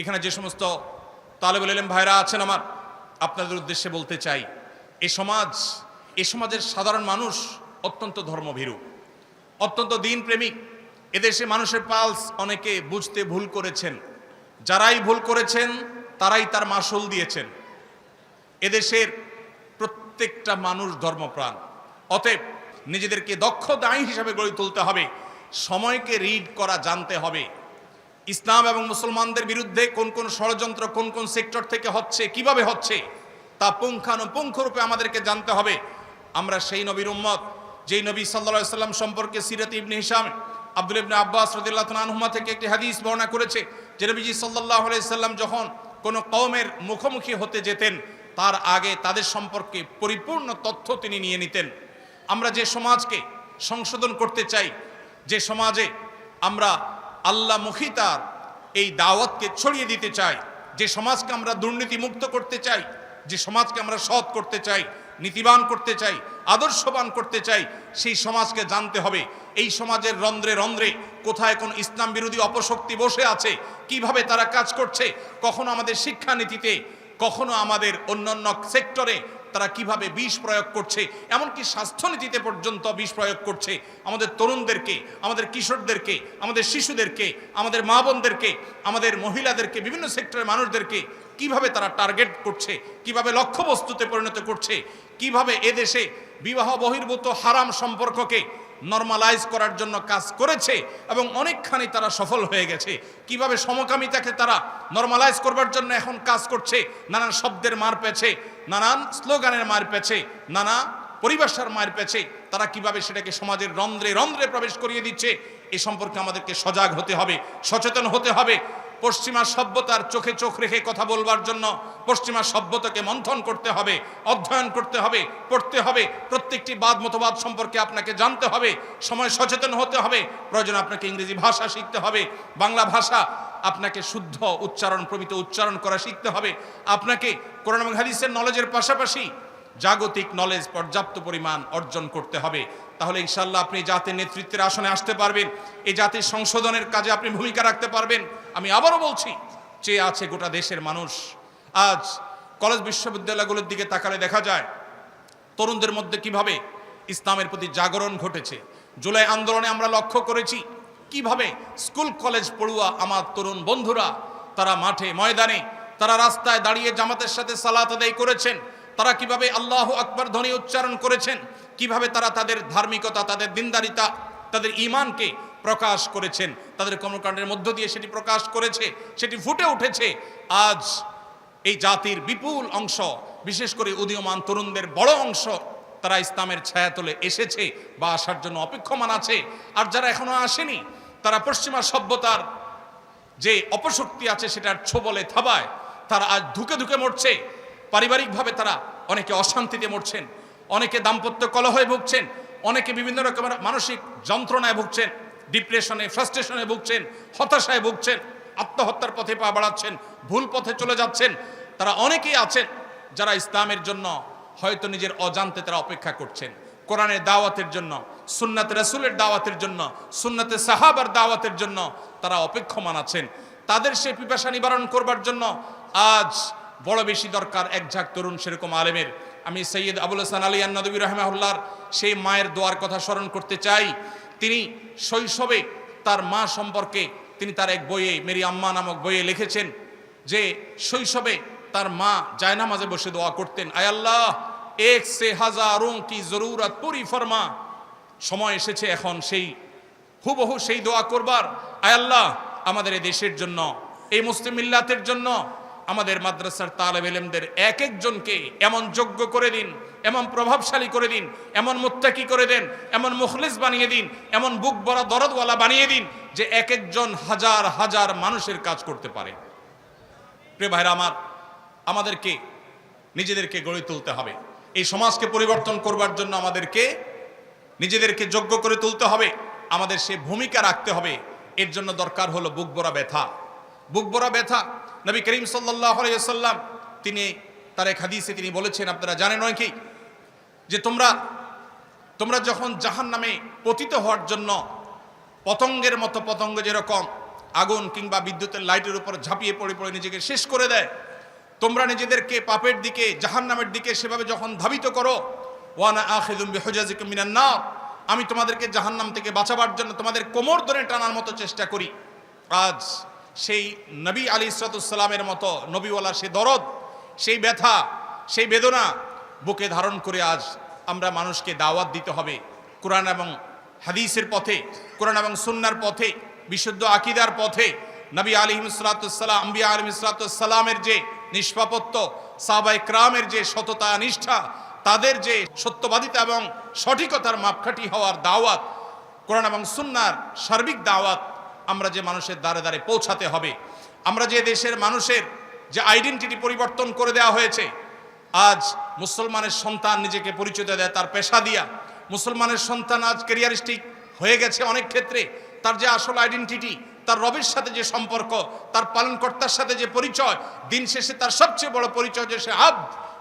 এখানে যে সমস্ত তালেবুল এলেম ভাইরা আছেন আমার, আপনাদের উদ্দেশ্যে বলতে চাই, এ সমাজ, এ সমাজের সাধারণ মানুষ অত্যন্ত ধর্মভীরু, অত্যন্ত দিন প্রেমিক এদেশে মানুষের পালস অনেকে বুঝতে ভুল করেছেন। যারাই ভুল করেছেন, তারাই তার মাসুল দিয়েছেন। এদেশের প্রত্যেকটা মানুষ ধর্মপ্রাণ। অতএব নিজেদেরকে দক্ষ দায়ী হিসাবে গড়ে তুলতে হবে, সময়কে রিড করা, জানতে হবে। ইসলাম এবং মুসলমানদের বিরুদ্ধে কোন কোন ষড়যন্ত্র, কোন কোন সেক্টর থেকে হচ্ছে, কীভাবে হচ্ছে, তা পুঙ্খানুপুঙ্খরূপে আমাদেরকে জানতে হবে। আমরা সেই নবীর উম্মত, যেই নবী সাল্লা সাল্লাম সম্পর্কে সিরাত ইবনে হিসাম আব্দুল ইবনে আব্বাস রদিল্লাহ আনহুমা থেকে একটি হাদিস বর্ণনা করেছে, যে নবীজি সাল্লাহ সাল্লাম যখন কোনো কওমের মুখোমুখি হতে যেতেন, তার আগে তাদের সম্পর্কে পরিপূর্ণ তথ্য তিনি নিয়ে নিতেন। আমরা যে সমাজকে সংশোধন করতে চাই, যে সমাজে আমরা আল্লাহ মুখিতার এই দাওয়াতকে ছড়িয়ে দিতে চাই। যে সমাজকে আমরা দুর্নীতি মুক্ত করতে চাই, যে সমাজকে আমরা সৎ করতে চাই, নীতিবান করতে চাই, আদর্শবান করতে চাই, সেই সমাজকে জানতে হবে, এই সমাজের রন্ধ্রে রন্ধ্রে কোথায় কোন ইসলাম বিরোধী অপশক্তি বসে আছে, কীভাবে তারা কাজ করছে, কখনো আমাদের শিক্ষানীতিতে, কখনো আমাদের অন্যান্য সেক্টরে তারা কীভাবে বিষ প্রয়োগ করছে, এমনকি স্বাস্থ্যনীতিতে পর্যন্ত বিষ প্রয়োগ করছে। আমাদের তরুণদেরকে, আমাদের কিশোরদেরকে, আমাদের শিশুদেরকে, আমাদের মা বোনদেরকে, আমাদের মহিলাদেরকে, বিভিন্ন সেক্টরের মানুষদেরকে কীভাবে তারা টার্গেট করছে, কীভাবে লক্ষ্যবস্তুতে পরিণত করছে, কীভাবে এদেশে বিবাহ বহির্ভূত হারাম সম্পর্ককে নর্মালাইজ করার জন্য কাজ করেছে এবং অনেকখানি তারা সফল হয়ে গেছে। কীভাবে সমকামিতাকে তারা নর্মালাইজ করবার জন্য এখন কাজ করছে, নানান শব্দের মার পেছে নানান স্লোগানের মার পেছে নানা পরিভাষার মার পেছে তারা কীভাবে সেটাকে সমাজের রন্ধ্রে রন্ধ্রে প্রবেশ করিয়ে দিচ্ছে, এ সম্পর্কে আমাদেরকে সজাগ হতে হবে, সচেতন হতে হবে। পশ্চিমা সভ্যতার চোখে চোখ রেখে কথা বলবার জন্য পশ্চিমা সভ্যতাকে মন্থন করতে হবে, অধ্যয়ন করতে হবে, পড়তে হবে, প্রত্যেকটি বাদ মতবাদ সম্পর্কে আপনাকে জানতে হবে, সময় সচেতন হতে হবে, প্রয়োজন আপনাকে ইংরেজি ভাষা শিখতে হবে, বাংলা ভাষা আপনাকে শুদ্ধ উচ্চারণ, প্রমিত উচ্চারণ করা শিখতে হবে, আপনাকে কোরআন হাদিসের নলেজের পাশাপাশি জাগতিক নলেজ পর্যাপ্ত পরিমাণ অর্জন করতে হবে। তাহলে ইনশাল্লাহ আপনি জাতির নেতৃত্বের আসনে আসতে পারবেন, এই জাতির সংশোধনের কাজে আপনি ভূমিকা রাখতে পারবেন। আমি আবারও বলছি, চেয়ে আছে গোটা দেশের মানুষ। আজ কলেজ বিশ্ববিদ্যালয়গুলোর দিকে তাকালে দেখা যায়, তরুণদের মধ্যে কীভাবে ইসলামের প্রতি জাগরণ ঘটেছে। জুলাই আন্দোলনে আমরা লক্ষ্য করেছি, কীভাবে স্কুল, কলেজ পড়ুয়া আমার তরুণ বন্ধুরা, তারা মাঠে ময়দানে, তারা রাস্তায় দাঁড়িয়ে জামাতের সাথে সালাত আদায় করেছেন, তারা কীভাবে আল্লাহ আকবর ধ্বনি উচ্চারণ করেছেন, কীভাবে তারা তাদের ধার্মিকতা, তাদের দিনদারিতা, তাদের ইমানকে প্রকাশ করেছেন। তাদের কর্মকাণ্ডের মধ্য দিয়ে সেটি প্রকাশ করেছে, সেটি ফুটে উঠেছে। আজ এই জাতির বিপুল অংশ, বিশেষ করে উদীয়মান তরুণদের বড় অংশ, তারা ইসলামের ছায়াতলে এসেছে বা আসার জন্য অপেক্ষমান আছে। আর যারা এখনও আসেনি, তারা পশ্চিমা সভ্যতার যে অপশক্তি আছে, সেটার ছোবলে থাবায়, তারা আজ ধুকে ধুকে মরছে। পারিবারিকভাবে তারা অনেকে অশান্তিতে মরছেন, অনেকে দাম্পত্য কলহে ভুগছেন, অনেকে বিভিন্ন রকমের মানসিক যন্ত্রণায় ভুগছেন। ডিপ্রেশনে, ফ্রাস্ট্রেশনে ভুগছেন, হতাশায় ভুগছেন, আত্মহত্যার পথে পা বাড়াচ্ছেন, ভুল পথে চলে যাচ্ছেন, তারা অনেকেই আছেন যারা ইসলামের জন্য হয়তো নিজের অজান্তে তারা অপেক্ষা করছেন। কোরআনের দাওয়াতের জন্য, সুন্নাত রাসুলের দাওয়াতের জন্য, সুন্নাতে সাহাবার দাওয়াতের জন্য তারা অপেক্ষমান আছেন। তাদের সে পিপাসা নিবারণ করবার জন্য আজ বড় বেশি দরকার এক ঝাঁক তরুণ সেরকম আলেমের। আমি সৈয়দ আবুল হাসান আলী আন্নদবী রহমাহুল্লার সেই মায়ের দোয়ার কথা স্মরণ করতে চাই। তিনি শৈশবে তার মা সম্পর্কে তিনি তার এক বইয়ে, মেরি আম্মা নামক বইয়ে লিখেছেন যে শৈশবে তার মা জায়নামাজে বসে দোয়া করতেন, আয় আল্লাহ, এক সে হাজারোं কি জরুরত পুরি ফরমা। সময় এসেছে এখন সেই, হুবহু সেই দোয়া করবার। আয় আল্লাহ, আমাদের এই দেশের জন্য, এই মুসলিম মিল্লাতের জন্য আমাদের মাদ্রাসার তালেব এলেমদের এক একজনকে এমন যোগ্য করে দিন, এমন প্রভাবশালী করে দিন, এমন মুত্তাকি করে দেন, এমন মুখলিস বানিয়ে দিন, এমন বুক বড় দরদওয়ালা বানিয়ে দিন যে এক একজন হাজার হাজার মানুষের কাজ করতে পারে। প্রিয় ভাইরা আমার, আমাদেরকে, নিজেদেরকে গড়ে তুলতে হবে। এই সমাজকে পরিবর্তন করবার জন্য আমাদেরকে নিজেদেরকে যোগ্য করে তুলতে হবে। আমাদের সে ভূমিকা রাখতে হবে। এর জন্য দরকার হলো বুক বড়া ব্যথা। বুক বড়া ব্যথা নবী করিম সাল্লাহ তিনি, তার এক হাদিসে তিনি বলেছেন, আপনারা জানেন কি যে তোমরা তোমরা যখন জাহান নামে পতিত হওয়ার জন্য পতঙ্গের মতো পতঙ্গ যেরকম আগুন কিংবা বিদ্যুতের লাইটের উপর ঝাঁপিয়ে পড়ে পড়ে নিজেকে শেষ করে দেয়, তোমরা নিজেদেরকে পাপের দিকে, জাহান্নামের দিকে সেভাবে যখন ধাবিত করো, ওয়ানা আখিদুম বিহুজাজিকুম মিনান নার, আমি তোমাদেরকে জাহান্নাম থেকে বাঁচাবার জন্য তোমাদের কোমর ধরে টানার মতো চেষ্টা করি। আজ সেই নবী আলী ইসরাতুসাল্লামের মতো নবীওয়ালা সে দরদ, সেই ব্যথা, সেই বেদনা বুকে ধারণ করে আজ আমরা মানুষকে দাওয়াত দিতে হবে। কোরআন এবং হাদিসের পথে, কোরআন এবং সুন্নার পথে, বিশুদ্ধ আকিদার পথে নবী আলিম ইসলাতুসাল্লাম আম্বিয়া আলিম ইসলাতুসাল্লামের যে নিষ্পাপত্য সাহাবাই ক্রামের যে সততা, নিষ্ঠা, তাদের যে সত্যবাদিতা এবং সঠিকতার মাপকাঠি হওয়ার দাওয়াত, কোরআন এবং সুন্নার সার্বিক দাওয়াত আমরা যে মানুষের দ্বারে দ্বারে পৌঁছাতে হবে। আমরা যে দেশের মানুষের যে আইডেন্টিটি পরিবর্তন করে দেওয়া হয়েছে, আজ মুসলমানের সন্তান নিজেকে পরিচয় দেয়, তার পেশা দিয়া মুসলমানের সন্তান আজ ক্যারিয়ারিস্টিক হয়ে গেছে অনেক ক্ষেত্রে। তার যে আসল আইডেন্টিটি তার রবের সাথে যে সম্পর্ক, তার পালনকর্তার সাথে যে পরিচয়, দিন শেষে তার সবচেয়ে বড় পরিচয় যে সে আব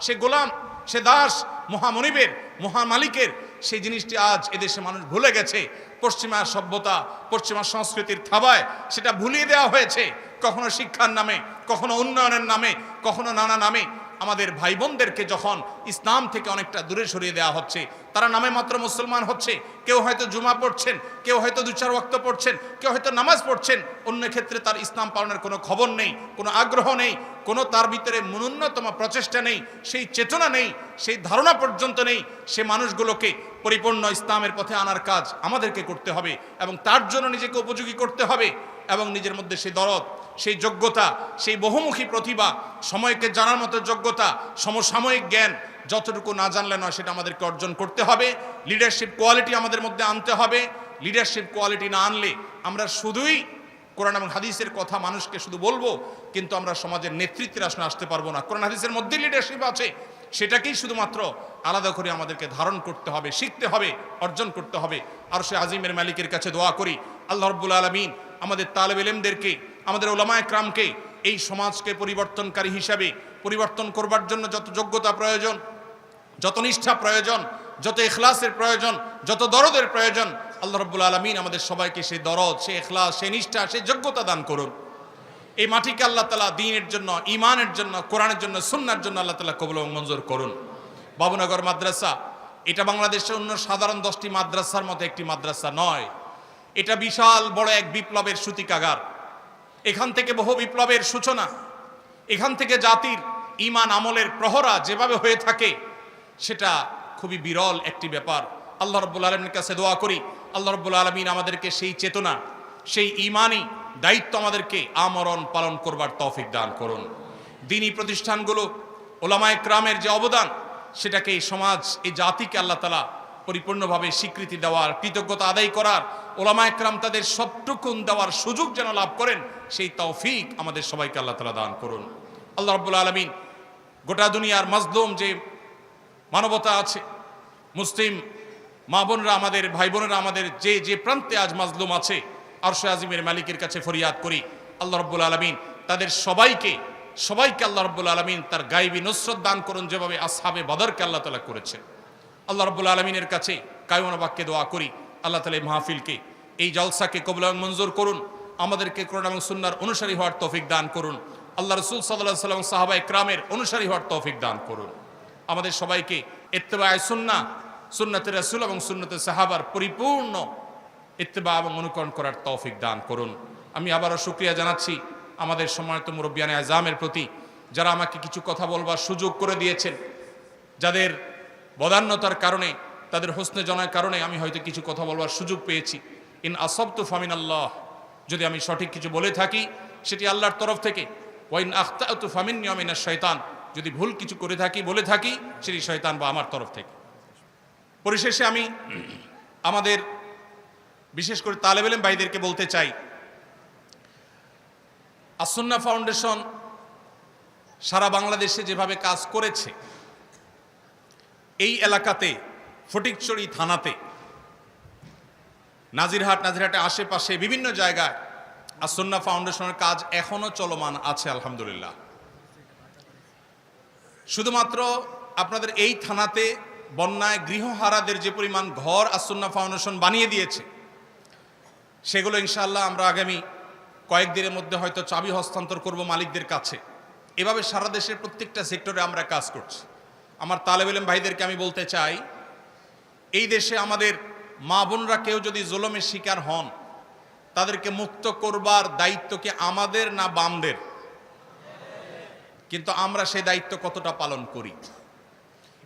সে গোলাম, সে দাস, মহামনিবের, মহামালিকের, সেই জিনিসটি আজ এদেশে মানুষ ভুলে গেছে। পশ্চিমা সভ্যতা পশ্চিমা সংস্কৃতির থাবায় সেটা ভুলিয়ে দেওয়া হয়েছে। কখনো শিক্ষার নামে, কখনো উন্নয়নের নামে, কখনো নানা নামে। আমাদের ভাই বোনদেরকে যখন ইসলাম থেকে অনেকটা দূরে সরিয়ে দেওয়া হচ্ছে, তারা নামে মাত্র মুসলমান হচ্ছে, কেউ হয়তো জুমা পড়ছেন, কেউ হয়তো দু চার ওয়াক্ত পড়ছেন, কেউ হয়তো নামাজ পড়ছেন, অন্য ক্ষেত্রে তার ইসলাম পালনের কোনো খবর নেই, কোনো আগ্রহ নেই, কোনো তার ভিতরে ন্যূনতম প্রচেষ্টা নেই, সেই চেতনা নেই, সেই ধারণা পর্যন্ত নেই, সে মানুষগুলোকে পরিপূর্ণ ইসলামের পথে আনার কাজ আমাদেরকে করতে হবে এবং তার জন্য নিজেকে উপযোগী করতে হবে। এবং নিজের মধ্যে সেই দরদ, সেই যোগ্যতা, সেই বহুমুখী প্রতিভা, সময়কে জানার মতো যোগ্যতা, সমসাময়িক জ্ঞান যতটুকু না জানলে নয় সেটা আমাদেরকে অর্জন করতে হবে। লিডারশিপ কোয়ালিটি আমাদের মধ্যে আনতে হবে। লিডারশিপ কোয়ালিটি না আনলে আমরা শুধুই কোরআন এবং হাদিসের কথা মানুষকে শুধু বলব, কিন্তু আমরা সমাজের নেতৃত্বের আসনে আসতে পারব না। কোরআন হাদিসের মধ্যে লিডারশিপ আছে। সেটাকেই শুধুমাত্র আলাদা করে আমাদেরকে ধারণ করতে হবে, শিখতে হবে, অর্জন করতে হবে। আর সে আজিমের মালিকের কাছে দোয়া করি, আল্লাহ রব্বুল আলমিন আমাদের তালেব এলেমদেরকে, আমাদের ওলামায় ক্রামকে এই সমাজকে পরিবর্তনকারী হিসাবে, পরিবর্তন করবার জন্য যত যোগ্যতা প্রয়োজন, যত নিষ্ঠা প্রয়োজন, যত এখলাসের প্রয়োজন, যত দরদের প্রয়োজন, আল্লাহ রব্বুল আলমিন আমাদের সবাইকে সেই দরদ, সেই এখলাস, সেই নিষ্ঠা, সেই যোগ্যতা দান করুন। এই মাটিকে আল্লাহ তালা দিনের জন্য ইমানের জন্য, কোরআনের জন্য, সুন্নার জন্য আল্লাহ তালা কবল মঞ্জুর করুন। বাবুনগর মাদ্রাসা, এটা বাংলাদেশের অন্য সাধারণ দশটি মাদ্রাসার মতো একটি মাদ্রাসা নয়। এটা বিশাল বড় এক বিপ্লবের সূতিকাগার। এখান থেকে বহু বিপ্লবের সূচনা, এখান থেকে জাতির ইমান আমলের প্রহরা যেভাবে হয়ে থাকে, সেটা খুবই বিরল একটি ব্যাপার। আল্লাহ রব্বুল আলমীর কাছে দোয়া করি, আল্লাহ রব্বুল আলমিন আমাদেরকে সেই চেতনা, সেই ইমানই দায়িত্ব আমাদেরকে আমরণ পালন করবার তৌফিক দান করুন। দিনী প্রতিষ্ঠানগুলো, ওলামায় ক্রামের যে অবদান, সেটাকে এই সমাজ, এই জাতিকে আল্লাহ তালা পরিপূর্ণভাবে স্বীকৃতি দেওয়ার, কৃতজ্ঞতা আদায় করার ওলামায় একরাম তাদের সবটুকুন দেওয়ার সুযোগ যেন লাভ করেন, সেই তৌফিক আমাদের সবাইকে আল্লাহ তালা দান করুন। আল্লাহ রব্বুল আলমিন গোটা দুনিয়ার মাজলুম যে মানবতা আছে, মুসলিম মা বোনরা আমাদের, ভাই বোনেরা আমাদের, যে যে প্রান্তে আজ মাজলুম আছে, আরশে আজিমের মালিকের কাছে ফরিয়াদ করি, আল্লাহ রব্বুল আলমিন তাদের সবাইকে সবাইকে আল্লাহ রব্বুল আলমিন তার গাইবী নুসরত দান করুন যেভাবে আসহাবে বদরকে আল্লাহ তালা করেছেন আল্লাহ রব্বুল আলমিনের কাছে কায়মনাবাক্যে দোয়া করি, আল্লাহ তালা মাহফিলকে এই জলসাকে কবুল এবং মঞ্জুর করুন। আমাদেরকে কোরআন এবং সুন্নার অনুসারী হওয়ার তৌফিক দান করুন। আল্লাহ রসুল সাল্লাহ সাল্লাম সাহাবাই ক্রামের অনুসারী হওয়ার তৌফিক দান করুন। আমাদের সবাইকে এত্তেবায় সুন্না, সুন্নতের রসুল এবং সুন্নতের সাহাবার পরিপূর্ণ ইত্তেবা এবং অনুকরণ করার তৌফিক দান করুন। আমি আবারও শুক্রিয়া জানাচ্ছি আমাদের সম্মানিত মুরব্বিয়ানে আজামের প্রতি, যারা আমাকে কিছু কথা বলবার সুযোগ করে দিয়েছেন। যাদের বদান্যতার কারণে, তাদের হোসনে জনার কারণে আমি হয়তো কিছু কথা বলবার সুযোগ পেয়েছি। ইন আসবতু ফামিন আল্লাহ যদি আমি সঠিক কিছু বলে থাকি, সেটি আল্লাহর তরফ থেকে। ওয়াইন আখতাউতু ফামিন নিয়মিনা শয়তান যদি ভুল কিছু করে থাকি, বলে থাকি, সেটি শয়তান বা আমার তরফ থেকে। পরিশেষে আমি আমাদের বিশেষ করে তালেবেলেম ভাইদেরকে বলতে চাই আসন্না ফাউন্ডেশন সারা বাংলাদেশে যেভাবে কাজ করেছে, এই এলাকাতে, ফটিকচড়ি থানাতে নাজিরহাট, নাজিরহাটের আশেপাশে বিভিন্ন জায়গায় আসন্না ফাউন্ডেশনের কাজ এখনও চলমান আছে, আলহামদুলিল্লাহ। শুধুমাত্র আপনাদের এই থানাতে বন্যায় গৃহহারাদের যে পরিমাণ ঘর আসন্না ফাউন্ডেশন বানিয়ে দিয়েছে, সেগুলো ইনশাআল্লাহ আমরা আগামী কয়েকদিনের মধ্যে হয়তো চাবি হস্তান্তর করব মালিকদের কাছে। এভাবে সারা দেশের প্রত্যেকটা সেক্টরে আমরা কাজ করছি। আমার তালেবেলেম ভাইদেরকে আমি বলতে চাই, এই দেশে আমাদের মা বোনরা কেউ যদি জুলমের শিকার হন, তাদেরকে মুক্ত করবার দায়িত্ব কি আমাদের না বামদের? কিন্তু আমরা সেই দায়িত্ব কতটা পালন করি?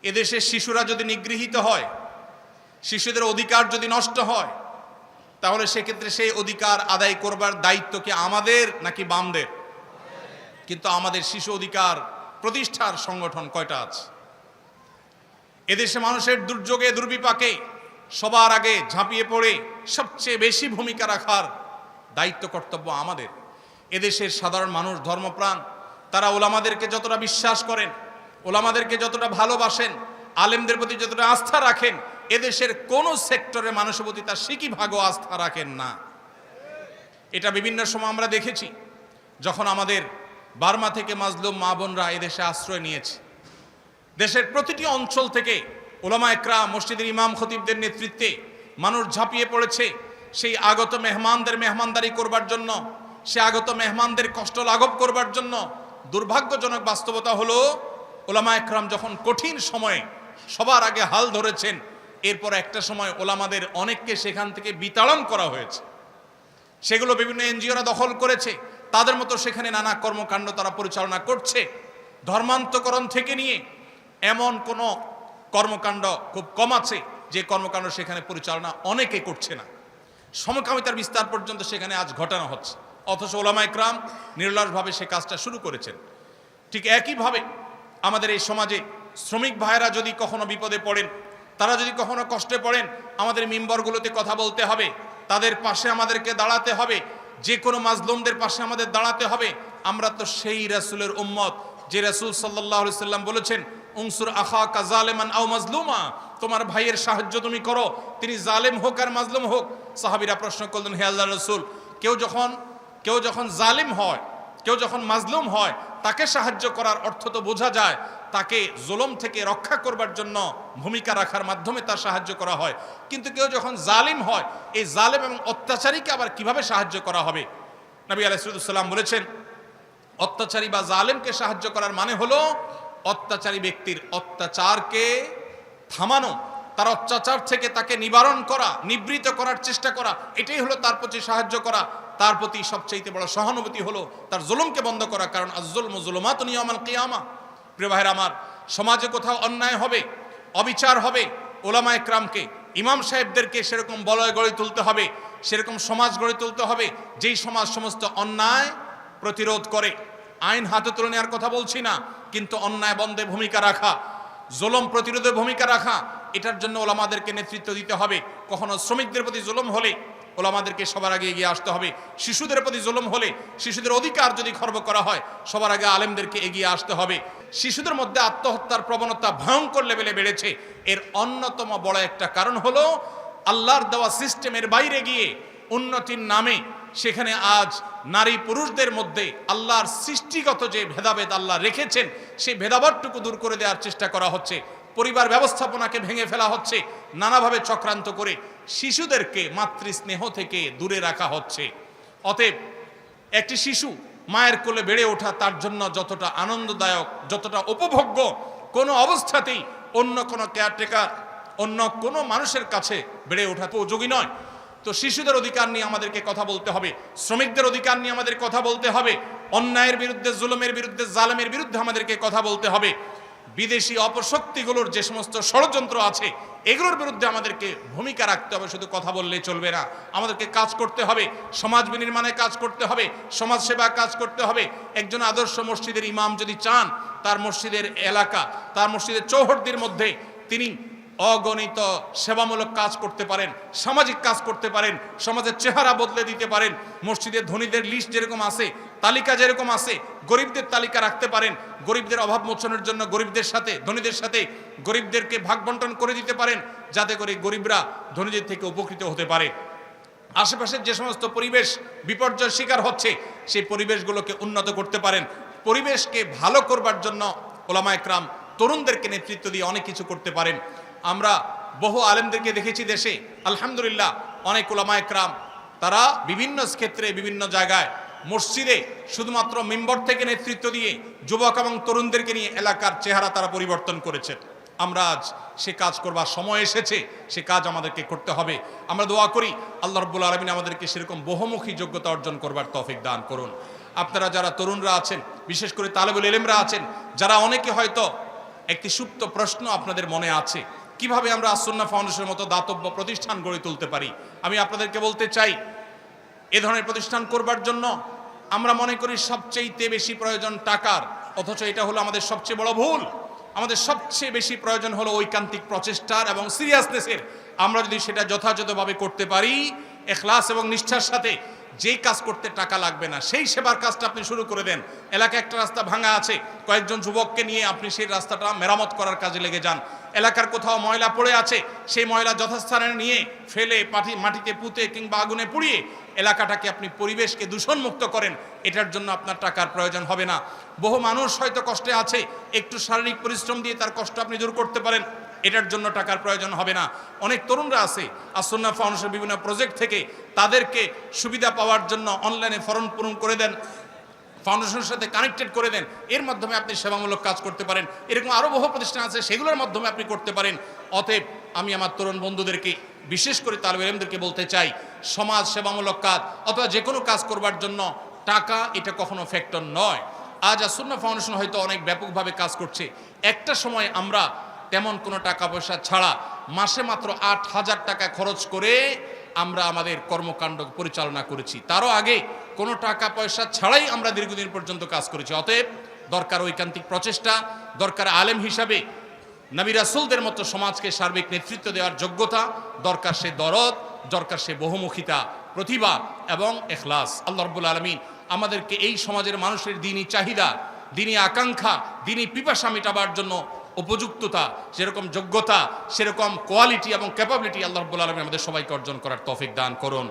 এদেশের শিশুরা যদি নিগৃহীত হয়, শিশুদের অধিকার যদি নষ্ট হয়, তাহলে সেক্ষেত্রে সেই অধিকার আদায় করবার দায়িত্ব কি আমাদের নাকি বামদের? কিন্তু আমাদের শিশু অধিকার প্রতিষ্ঠার সংগঠন কয়টা আছে? এদেশে মানুষের দুর্যোগে, দুর্বিপাকে সবার আগে ঝাঁপিয়ে পড়ে সবচেয়ে বেশি ভূমিকা রাখার দায়িত্ব কর্তব্য আমাদের। এদেশের সাধারণ মানুষ, ধর্মপ্রাণ, তারা ওলামাদেরকে যতটা বিশ্বাস করেন, ওলামাদেরকে যতটা ভালোবাসেন, আলেমদের প্রতি যতটা আস্থা রাখেন, এদেশের কোন সেক্টরে মানুষের প্রতি তার সিকি ভাগও আস্থা রাখেন না। এটা বিভিন্ন সময় আমরা দেখেছি, যখন আমাদের বার্মা থেকে মাজলুম মা বোনরা এদেশে আশ্রয় নিয়েছে। দেশের প্রতিটি অঞ্চল থেকে ওলামা একরা মসজিদের ইমাম খতিবদের নেতৃত্বে মানুষ ঝাঁপিয়ে পড়েছে। সেই আগত মেহমানদের মেহমানদারি করবার জন্য, সে আগত মেহমানদের কষ্ট লাঘব করবার জন্য দুর্ভাগ্যজনক বাস্তবতা হলো ওলামা একরাম যখন কঠিন সময়ে সবার আগে হাল ধরেছেন, এরপর একটা সময় ওলামাদের অনেককে সেখান থেকে বিতাড়ন করা হয়েছে। সেগুলো বিভিন্ন এনজিওরা দখল করেছে, তাদের মতো সেখানে নানা কর্মকাণ্ড তারা পরিচালনা করছে। ধর্মান্তকরণ থেকে নিয়ে এমন কোনো কর্মকাণ্ড খুব কম আছে, যে কর্মকাণ্ড সেখানে পরিচালনা অনেকে করছে না। সমকামিতার বিস্তার পর্যন্ত সেখানে আজ ঘটানো হচ্ছে। অথচ ওলামা একরাম নির্লসভাবে সে কাজটা শুরু করেছেন। ঠিক একইভাবে আমাদের এই সমাজে শ্রমিক ভাইয়েরা যদি কখনো বিপদে পড়েন, তারা যদি কখনো কষ্টে পড়েন, আমাদের মিম্বরগুলোতে কথা বলতে হবে, তাদের পাশে আমাদেরকে দাঁড়াতে হবে, যে কোনো মাজলুমদের পাশে আমাদের দাঁড়াতে হবে, আমরা তো সেই রাসুলের উম্মত, যে রাসুল সাল্লাহ সাল্লাম বলেছেন উংসুর আখা কাজালেমান আও মাজলুমা। তোমার ভাইয়ের সাহায্য তুমি করো। তিনি জালেম হোক আর মাজলুম হোক, সাহাবিরা প্রশ্ন করলেন, হে আল্লাহ রসুল, কেউ যখন কেউ যখন জালিম হয়, কেউ যখন মাজলুম হয়, তাকে সাহায্য করার অর্থ তো বোঝা যায়, তাকে জুলম থেকে রক্ষা করবার জন্য ভূমিকা রাখার মাধ্যমে তার সাহায্য করা হয়। কিন্তু কেউ যখন জালিম হয়, এই জালেম এবং অত্যাচারীকে আবার কীভাবে সাহায্য করা হবে? নবী আলাইসাল্লাম বলেছেন, অত্যাচারী বা জালেমকে সাহায্য করার মানে হলো অত্যাচারী ব্যক্তির অত্যাচারকে থামানো, তার অত্যাচার থেকে তাকে নিবারণ করা, নিবৃত করার চেষ্টা করা, এটাই হলো তার প্রতি সাহায্য করা। তার প্রতি সবচাইতে বড় সহানুভূতি হলো তার জুলুমকে বন্ধ করা, কারণ আজল মুজলমাত নিয়মাল কিয়ামা। প্রিয় ভাইয়ের আমার, সমাজে কোথাও অন্যায় হবে, অবিচার হবে ওলামা একরামকে, ইমাম সাহেবদেরকে সেরকম বলয় গড়ে তুলতে হবে, সেরকম সমাজ গড়ে তুলতে হবে, যেই সমাজ সমস্ত অন্যায় প্রতিরোধ করে। আইন হাতে তুলে নেওয়ার কথা বলছি না কিন্তু অন্যায় বন্ধে ভূমিকা রাখা, জুলম প্রতিরোধে ভূমিকা রাখা, এটার জন্য ওলামাদেরকে নেতৃত্ব দিতে হবে। কখনো শ্রমিকদের প্রতি জুলম হলে ওলামাদেরকে সবার আগে এগিয়ে আসতে হবে। শিশুদের প্রতি জুলম হলে শিশুদের অধিকার যদি খর্ব করা হয়, সবার আগে আলেমদেরকে এগিয়ে আসতে হবে। শিশুদের মধ্যে আত্মহত্যার প্রবণতা ভয়ঙ্কর লেভেলে বেড়েছে। এর অন্যতম বড় একটা কারণ হলো, আল্লাহর দেওয়া সিস্টেমের বাইরে গিয়ে উন্নতির নামে সেখানে আজ নারী পুরুষদের মধ্যে আল্লাহর সৃষ্টিগত যে ভেদাভেদ আল্লাহ রেখেছেন, সেই ভেদাভেদটুকু দূর করে দেওয়ার চেষ্টা করা হচ্ছে। পরিবার ব্যবস্থাপনাকে ভেঙে ফেলা হচ্ছে, নানাভাবে চক্রান্ত করে শিশুদেরকে মাতৃস্নেহ থেকে দূরে রাখা হচ্ছে। অতএব একটি শিশু মায়ের কোলে বেড়ে ওঠা তার জন্য যতটা আনন্দদায়ক, যতটা উপভোগ্য, কোনো অবস্থাতেই অন্য কোনো কেয়ারটেকার অন্য কোনো মানুষের কাছে বেড়ে ওঠা তো উপযোগী নয়। তো শিশুদের অধিকার নিয়ে আমাদেরকে কথা বলতে হবে, শ্রমিকদের অধিকার নিয়ে আমাদের কথা বলতে হবে, অন্যায়ের বিরুদ্ধে, জুলুমের বিরুদ্ধে, জালেমের বিরুদ্ধে আমাদেরকে কথা বলতে হবে। বিদেশি অপশক্তিগুলোর যে সমস্ত ষড়যন্ত্র আছে, এগুলোর বিরুদ্ধে আমাদেরকে ভূমিকা রাখতে হবে, শুধু কথা বললে চলবে না। আমাদেরকে কাজ করতে হবে, সমাজ বিনির্মাণে কাজ করতে হবে সমাজ সেবা কাজ করতে হবে। একজন আদর্শ মসজিদের ইমাম যদি চান, তার মসজিদের এলাকা, তার মসজিদের চৌহদ্দির মধ্যে তিনি অগণিত সেবামূলক কাজ করতে পারেন, সামাজিক কাজ করতে পারেন, সমাজের চেহারা বদলে দিতে পারেন মসজিদের ধনীদের লিস্ট যেরকম আছে, তালিকা যেরকম আছে, গরিবদের তালিকা রাখতে পারেন, গরিবদের অভাব মোচনের জন্য গরিবদের সাথে, ধনীদের সাথে গরিবদেরকে ভাগ বন্টন করে দিতে পারেন, যাতে করে গরিবরা ধনীদের থেকে উপকৃত হতে পারে। আশেপাশের যে সমস্ত পরিবেশ বিপর্যয়ের শিকার হচ্ছে, সেই পরিবেশগুলোকে উন্নত করতে পারেন। পরিবেশকে ভালো করবার জন্য ওলামা একরাম তরুণদেরকে নেতৃত্ব দিয়ে অনেক কিছু করতে পারেন। আমরা বহু আলেমদেরকে দেখেছি দেশে। আলহামদুলিল্লাহ, অনেক ওলামা একরাম, তারা বিভিন্ন ক্ষেত্রে, বিভিন্ন জায়গায়, মসজিদে শুধুমাত্র মেম্বর থেকে নেতৃত্ব দিয়ে যুবক এবং তরুণদেরকে নিয়ে এলাকার চেহারা তারা পরিবর্তন করেছেন আমরা আজ সে কাজ করবার সময় এসেছে, সে কাজ আমাদেরকে করতে হবে। আমরা দোয়া করি, আল্লাহ রব্বুল আলমিন আমাদেরকে সেরকম বহুমুখী যোগ্যতা অর্জন করবার তফিক দান করুন। আপনারা যারা তরুণরা আছেন, বিশেষ করে তালেবুল এলেমরা আছেন, যারা অনেকে হয়তো একটি সুপ্ত প্রশ্ন আপনাদের মনে আছে কীভাবে আমরা আসন্না ফাউন্ডেশনের মতো দাতব্য প্রতিষ্ঠান গড়ে তুলতে পারি? আমি আপনাদেরকে বলতে চাই, এ ধরনের প্রতিষ্ঠান করবার জন্য আমরা মনে করি সবচেয়ে বেশি প্রয়োজন টাকার, অথচ এটা হলো আমাদের সবচেয়ে বড় ভুল। আমাদের সবচেয়ে বেশি প্রয়োজন হলো ঐকান্তিক প্রচেষ্টার এবং সিরিয়াসনেসের আমরা যদি সেটা যথাযথভাবে করতে পারি, এখলাস এবং নিষ্ঠার সাথে যেই কাজ করতে টাকা লাগবে না, সেই সেবার কাজটা আপনি শুরু করে দেন। এলাকায় একটা রাস্তা ভাঙা আছে, কয়েকজন যুবককে নিয়ে আপনি সেই রাস্তাটা মেরামত করার কাজে লেগে যান। এলাকার কোথাও ময়লা পড়ে আছে, সেই ময়লা যথাস্থানে নিয়ে ফেলে পাটি মাটিতে পুঁতে কিংবা আগুনে পুড়িয়ে এলাকাটাকে আপনি পরিবেশকে দূষণমুক্ত করেন। এটার জন্য আপনার টাকার প্রয়োজন হবে না। বহু মানুষ হয়তো কষ্টে আছে, একটু শারীরিক পরিশ্রম দিয়ে তার কষ্ট আপনি দূর করতে পারেন। এটার জন্য টাকার প্রয়োজন হবে না। অনেক তরুণরা আছে আসন্না ফাউন্ডেশন বিভিন্ন প্রজেক্ট থেকে তাদেরকে সুবিধা পাওয়ার জন্য অনলাইনে ফর্ম পূরণ করে দেন, ফাউন্ডেশনের সাথে কানেক্টেড করে দেন। এর মাধ্যমে আপনি সেবামূলক কাজ করতে পারেন। এরকম আরও বহু প্রতিষ্ঠান আছে, সেগুলোর মাধ্যমে আপনি করতে পারেন। অতএব আমি আমার তরুণ বন্ধুদেরকে, বিশেষ করে তালব এলেমদেরকে বলতে চাই, সমাজ সেবামূলক কাজ, অথবা যে কোনো কাজ করবার জন্য টাকা এটা কখনো ফ্যাক্টর নয়। আজ আসন্না ফাউন্ডেশন হয়তো অনেক ব্যাপকভাবে কাজ করছে। একটা সময় আমরা তেমন কোনো টাকা পয়সা ছাড়া মাসে মাত্র আট হাজার টাকা খরচ করে আমরা আমাদের কর্মকাণ্ড পরিচালনা করেছি। তারও আগে কোনো টাকা পয়সা ছাড়াই আমরা দীর্ঘদিন পর্যন্ত কাজ করেছি। অতএব দরকার ঐকান্তিক প্রচেষ্টা, দরকার আলেম হিসাবে নবী রাসুলদের মতো সমাজকে সার্বিক নেতৃত্ব দেওয়ার যোগ্যতা, দরকার সে দরদ, দরকার সে বহুমুখিতা, প্রতিভা এবং এখলাস। আল্লাহ রব্বুল আলমিন আমাদেরকে এই সমাজের মানুষের দিনই চাহিদা দিনই আকাঙ্ক্ষা দিনই পিপাসা মেটাবার জন্য উপযুক্ততা, সেরকম যোগ্যতা, সেরকম কোয়ালিটি এবং ক্যাপাবিলিটি আল্লাহ রব্বুল আলমী আমাদের সবাইকে অর্জন করার তফিক দান করুন।